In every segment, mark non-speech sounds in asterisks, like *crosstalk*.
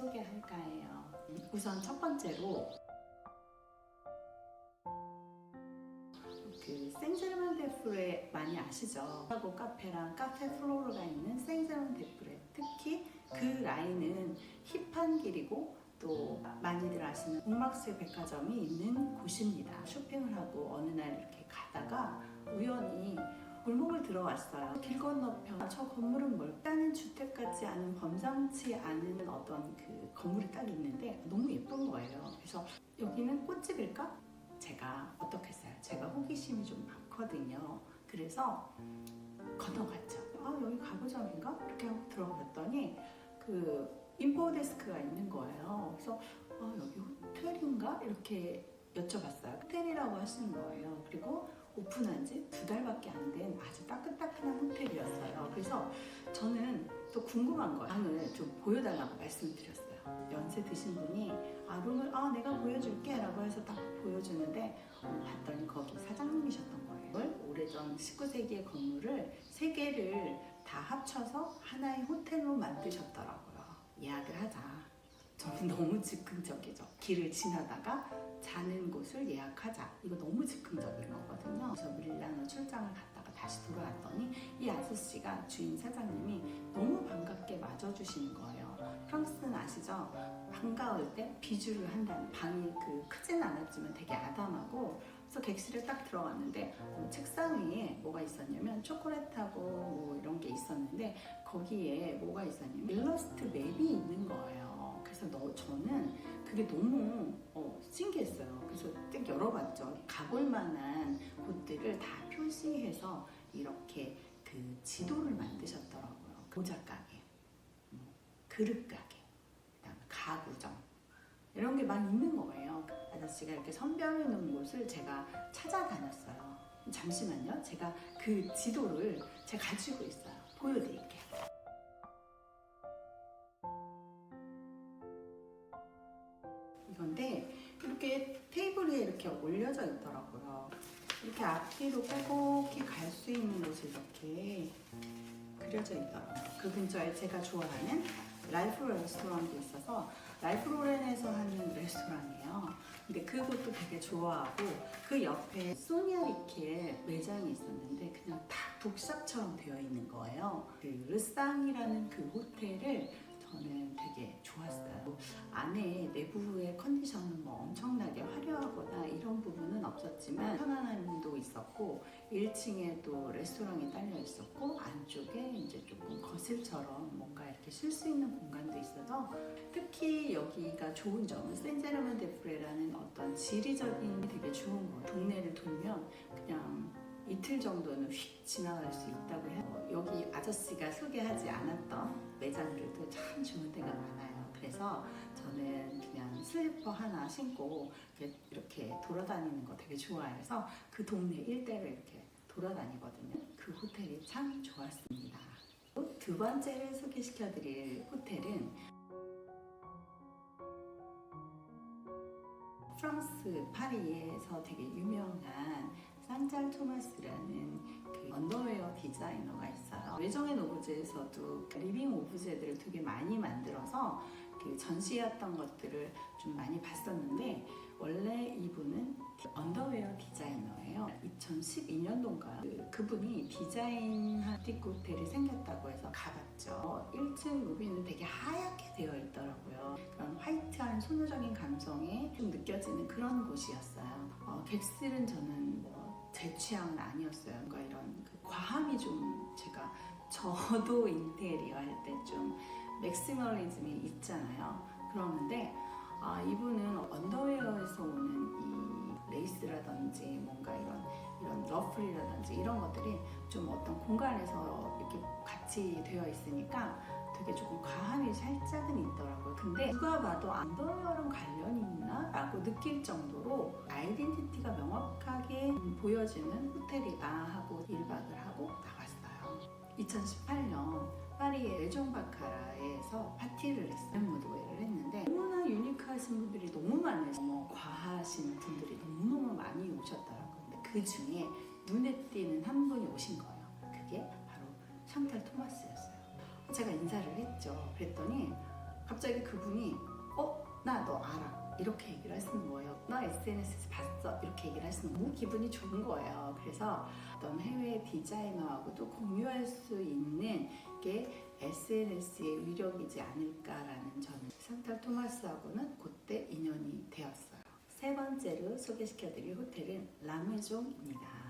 소개할까 해요. 우선 첫 번째로 그 생제르만 데프레 많이 아시죠? 하고 카페랑 카페 플로르가 있는 생제르만 데프레 특히 그 라인은 힙한 길이고 또 많이들 아시는 옥막스 백화점이 있는 곳입니다. 쇼핑을 하고 어느 날 이렇게 가다가 우연히 골목을 들어왔어요. 길 건너편 저 건물은 뭘까는 주택 같지 않은 범상치 않은 어떤 그 건물이 딱 있는데 너무 예쁜 거예요. 그래서 여기는 꽃집일까? 제가 어떻게 했어요? 제가 호기심이 좀 많거든요. 그래서 건너갔죠. 아 여기 가보자인가? 이렇게 하고 들어갔더니 그 인포 데스크가 있는 거예요. 그래서 아 여기 호텔인가? 이렇게 여쭤봤어요. 오픈한 지 두 달밖에 안 된 아주 따끈따끈한 호텔이었어요. 그래서 저는 또 궁금한 거예요. 방을 좀 보여달라고 말씀드렸어요. 연세 드신 분이 아 룸을 아 내가 보여줄게 라고 해서 딱 보여주는데 어, 봤더니 거기 사장님이셨던 거예요. 오래전 19세기의 건물을 세 개를 다 합쳐서 하나의 호텔로 만드셨더라고요. 예약을 하자. 저는 너무 즉흥적이죠. 길을 지나다가 자는 곳을 예약하자. 이거 너무 즉흥적인 거거든요. 그래서 밀라노 출장을 갔다가 다시 돌아왔더니 이 아저씨가 주인 사장님이 너무 반갑게 맞아주시는 거예요. 프랑스는 아시죠? 반가울 때 비주를 한다는 방이 그 크진 않았지만 되게 아담하고 그래서 객실에 딱 들어갔는데 어, 책상 위에 뭐가 있었냐면 초콜릿하고 뭐 이런 게 있었는데 거기에 뭐가 있었냐면 일러스트 맵이 있는 거예요. 그래서 너 저는 그게 너무 어, 신기했어요. 그래서 딱 열어봤죠. 가볼 만한 곳들을 다 표시해서 이렇게 그 지도를 만드셨더라고요. 모자 가게, 뭐 그릇 가게, 그다음에 가구점 이런 게막 있는 거예요. 아저씨가 이렇게 선별해 놓은 곳을 제가 찾아다녔어요. 잠시만요. 제가 그 지도를 제가 가지고 있어요. 보여드릴게요. 이건데 이렇게 테이블 위에 이렇게 올려져 있더라고요. 이렇게 앞뒤로 빼곡히 갈 수 있는 곳이 이렇게 그려져 있더라고요. 그 근처에 제가 좋아하는 라이프 레스토랑도 있어서 라이프 로렌에서 하는 레스토랑이에요. 근데 그곳도 되게 좋아하고 그 옆에 소니아 리키의 매장이 있었는데 그냥 다 북샵처럼 되어 있는 거예요. 그 르상이라는 그 호텔을 저는 되게 좋았어요. 내부의 컨디션은 뭐 엄청나게 화려하거나 이런 부분은 없었지만 편안함도 있었고 1층에도 레스토랑이 딸려 있었고 안쪽에 이제 조금 거실처럼 뭔가 이렇게 쉴 수 있는 공간도 있어서 특히 여기가 좋은 점은 센제르만 데프레라는 어떤 지리적인 게 되게 좋은 거예요. 동네를 돌면 그냥 이틀 정도는 휙 지나갈 수 있다고 해요. 어, 여기 아저씨가 소개하지 않았던 매장들도 참 좋은 데가 많아요. 그래서 저는 그냥 슬리퍼 하나 신고 이렇게, 이렇게 돌아다니는 거 되게 좋아해서 그 동네 일대를 이렇게 돌아다니거든요. 그 호텔이 참 좋았습니다. 두 번째를 소개시켜 드릴 호텔은 프랑스 파리에서 되게 유명한 산잘 토마스라는 그 언더웨어 디자이너가 있어요. 외정의 오브제에서도 리빙 오브제들을 되게 많이 만들어서 그 전시했던 것들을 좀 많이 봤었는데 원래 이분은 언더웨어 디자이너예요. 2012년도인가 그, 그분이 디자인 하티크 호텔이 생겼다고 해서 가봤죠. 1층 로비는 되게 하얗게 되어 있더라고요. 그런 화이트한 소녀적인 감성이 좀 느껴지는 그런 곳이었어요. 어, 객실은 저는 뭐 제 취향은 아니었어요. 뭔가 이런 그 과함이 좀 제가 저도 *laughs* 인테리어 할 때 좀 맥시멀리즘이 있잖아요. 그러는데 아, 이분은 언더웨어에서 오는 이 레이스라든지 뭔가 이런 이런 러플이라든지 이런 것들이 좀 어떤 공간에서 이렇게 같이 되어 있으니까 되게 조금 과함이 살짝은 있더라고요. 근데 누가 봐도 언더웨어랑 관련이 있나? 라고 느낄 정도로 아이덴티티가 명확하게 보여지는 호텔이다 하고 1박을 하고 나갔어요. 2018년 파리의 레종바카라에서 파티를 했어요. 무도회를 했는데 너무나 유니크하신 분들이 너무 많으셔서 뭐 과하신 분들이 너무너무 많이 오셨더라고요. 그 중에 눈에 띄는 한 분이 오신 거예요. 그게 바로 샹탈 토마스였어요. 제가 인사를 했죠. 그랬더니 갑자기 그분이 어? 나 너 알아. 이렇게 얘기를 하시는 거예요. 나 SNS에서 봤어. 이렇게 얘기를 하시는 너무 기분이 좋은 거예요. 그래서 어떤 해외 디자이너하고도 공유할 수 있는 게 SNS의 위력이지 않을까라는 저는 산탈 토마스하고는 그때 인연이 되었어요. 세 번째로 소개시켜드릴 호텔은 라메종입니다.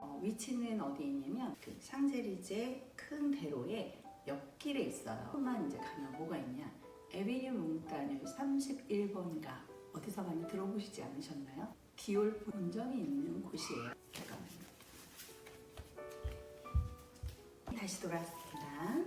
어, 위치는 어디 있냐면 그 샹젤리제 큰 대로에 옆길에 있어요. 조금만 이제 가면 뭐가 있냐? 에비뉴 몽타뉴 31번가 어디서 많이 들어보시지 않으셨나요? 디올 본점이 있는 곳이에요. 잠깐만요. 다시 돌아왔습니다.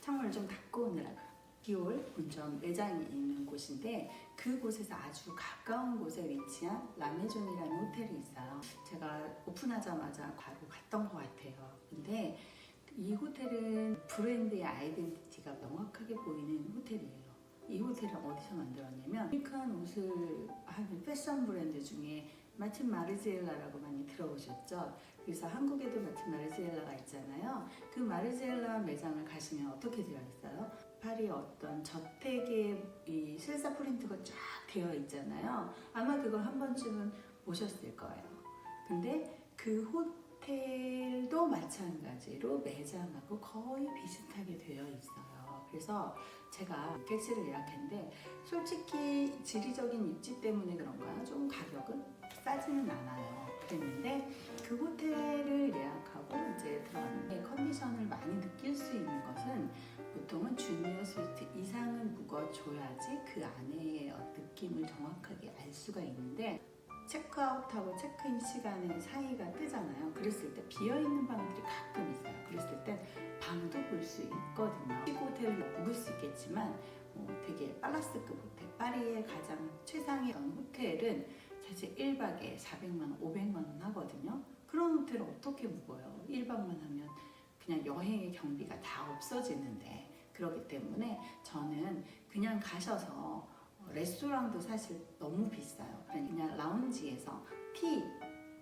창문을 좀 닫고 오느라고. 디올 본점 매장이 있는 곳인데 그곳에서 아주 가까운 곳에 위치한 라메존이라는 호텔이 있어요. 제가 오픈하자마자 바로 갔던 것 같아요. 근데 이 호텔은 브랜드의 아이덴티티가 명확하게 보이는 호텔이에요. 이 호텔을 어디서 만들었냐면 유니크한 옷을 하는 패션 브랜드 중에 마침 마르지엘라라고 많이 들어보셨죠? 그래서 한국에도 마침 마르지엘라가 있잖아요. 그 마르지엘라 매장을 가시면 어떻게 되어 있어요? 파리 어떤 저택의 이 실사 프린트가 쫙 되어 있잖아요. 아마 그걸 한 번쯤은 보셨을 거예요. 근데 그 호 텔도 마찬가지로 매장하고 거의 비슷하게 되어 있어요. 그래서 제가 캐치를 예약했는데 솔직히 지리적인 입지 때문에 그런가 좀 가격은 싸지는 않아요. 그랬는데 그 호텔을 예약하고 이제 들어갔는데 컨디션을 많이 느낄 수 있는 것은 보통은 주니어 스위트 이상은 묵어줘야지 그 안에의 느낌을 정확하게 알 수가 있는데 체크아웃하고 체크인 시간의 사이가 뜨잖아요. 그랬을 때 비어있는 방들이 가끔 있어요. 그랬을 땐 방도 볼 수 있거든요. 시고 호텔로 묵을 수 있겠지만 뭐 되게 빨라스급 호텔, 파리의 가장 최상의 호텔은 사실 1박에 400만 원, 500만 원 하거든요. 그런 호텔을 어떻게 묵어요? 1박만 하면 그냥 여행의 경비가 다 없어지는데 그렇기 때문에 저는 그냥 가셔서 레스토랑도 사실 너무 비싸요. 그냥 라운지에서 티,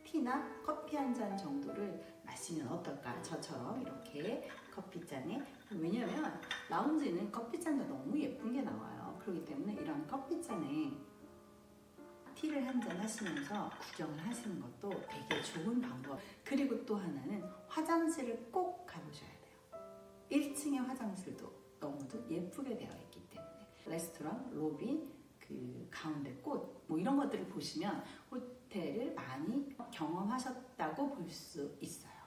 티나 커피 한 잔 정도를 마시면 어떨까? 저처럼 이렇게 커피잔에 왜냐면 라운지는 커피잔도 너무 예쁜 게 나와요. 그렇기 때문에 이런 커피잔에 티를 한 잔 하시면서 구경을 하시는 것도 되게 좋은 방법. 그리고 또 하나는 화장실을 꼭 가보셔야 돼요. 1층의 화장실도 너무도 예쁘게 되어 있기 때문에 레스토랑, 로비, 그 가운데 꽃, 뭐 이런 것들을 보시면 호텔을 많이 경험하셨다고 볼 수 있어요.